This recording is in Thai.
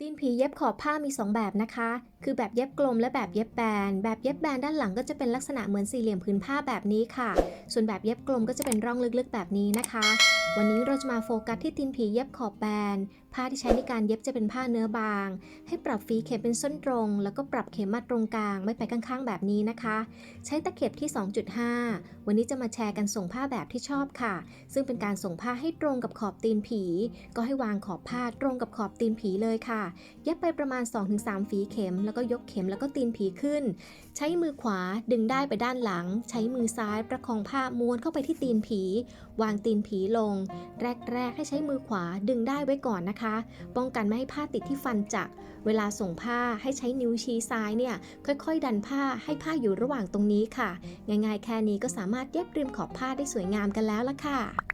ตีนผีเย็บขอบผ้ามี 2 แบบนะคะ คือแบบเย็บกลมและแบบเย็บแบน แบบเย็บแบนด้านหลังก็จะเป็นลักษณะเหมือนสี่เหลี่ยมผืนผ้าแบบนี้ค่ะ ส่วนแบบเย็บกลมก็จะเป็นร่องลึกๆแบบนี้นะคะ วันนี้เราจะมาโฟกัสที่ตีนผีเย็บขอบแบน ผ้าที่ใช้ในการเย็บจะเป็นผ้าเนื้อบาง ให้ปรับฝีเข็มเป็นส้นตรง แล้วก็ปรับเข็มมาตรงกลาง ไม่ไปข้างๆ แบบนี้นะคะ ใช้ตะเข็บที่ 2.5 วันนี้จะมาแชร์กันส่งผ้าแบบที่ชอบค่ะ ซึ่งเป็นการส่งผ้าให้ตรงกับขอบตีนผี ก็ให้วางขอบผ้าตรงกับขอบตีนผีเลยค่ะ เย็บไปประมาณ 2-3 ฝีเข็ม แล้วก็ยกเข็มแล้วก็ตีนผีขึ้น ใช้มือขวาดึงได้ไปด้านหลัง ใช้มือซ้ายประคองผ้าม้วนเข้าไปที่ตีนผี วางตีนผีลงแรก ๆ ให้ใช้มือขวาดึงได้ไว้ก่อนนะคะ ป้องกันไม่ให้ผ้าติดที่ฟันจักรเวลาส่งผ้าให้ใช้นิ้วชี้ซ้ายเนี่ย ค่อยๆ ดันผ้าให้ผ้าอยู่ระหว่างตรงนี้ค่ะ ง่ายๆ แค่นี้ก็สามารถเย็บริมขอบผ้าได้สวยงามกันแล้วละค่ะ